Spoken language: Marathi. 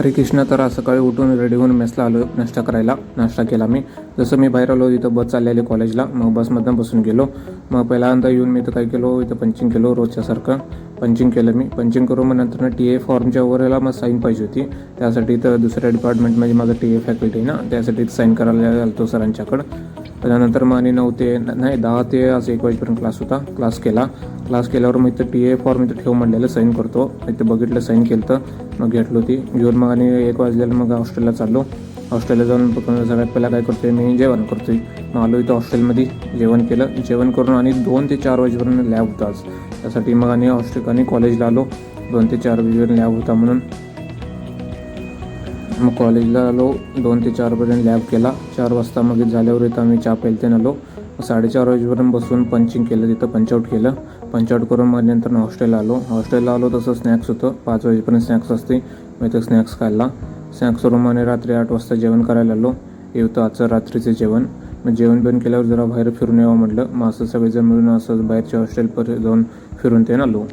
हरे कृष्ण तर आज सकाळी उठून रेडी होऊन मेसला आलो नाश्ता करायला. नाश्ता केला मी. जसं मी बाहेर आलो इथं बस चाललेली कॉलेजला मग बसमधनं बसून गेलो. मग पहिल्यांदा येऊन मी इथं काय केलो इथं पंचिंग केलो रोजच्यासारखं. पंचिंग केलं मी. पंचिंग करून मग नंतर टी ए फॉर्मच्या वरला मग साईन पाहिजे होती. त्यासाठी तर दुसऱ्या डिपार्टमेंटमध्ये माझं टी ए फॅकल्टी आहे ना त्यासाठी साईन करायला आलो सरांच्याकडं. त्यानंतर मग आणि नऊ ते नाही दहा ते आज एक वाजेपर्यंत क्लास होता. क्लास केला. क्लास केल्यावर मग इथं टी ए फॉर्म इथं ठेव म्हणलेलं साईन करतो. इथं बघितलं साईन केलं तर मग घेतलो ती घेऊन मग आणि एक वाजलेलं मग हॉस्टेलला चाललो. हॉस्टेलला जाऊन सगळ्यात पहिला काय करतोय मी जेवण करतोय. मग आलो इथं हॉस्टेलमध्ये जेवण केलं. जेवण करून आणि दोन ते चार वाजेपर्यंत लॅब होता आज. त्यासाठी मग आणि हॉस्टेल आणि कॉलेजला आलो. दोन ते चार वाजेपर्यंत लॅब होता म्हणून. मग कॉलेजला आलो. दोन ते चारपर्यंत लॅब केला. चार वाजता मग झाल्यावर इथं आम्ही चहा प्यायला ते आलो. साडेचार वाजेपर्यंत बसून पंचिंग केलं. तिथं पंचआउट केलं. पंचआउट करून मग नंतर हॉस्टेलला आलो. हॉस्टेलला आलो तसं स्नॅक्स होतं. पाच वाजेपर्यंत स्नॅक्स असते. मग इथं स्नॅक्स खाल्ला स्नॅक्स करून मग रात्री आठ वाजता जेवण करायला आलो. हे होतं आजचं रात्रीचं जेवण. मग जेवण बिवण केल्यावर जरा बाहेर फिरून यावं म्हटलं. मग असं सगळेजण मिळून असं बाहेरच्या हॉस्टेलपर्यंत जाऊन फिरून ते आलो.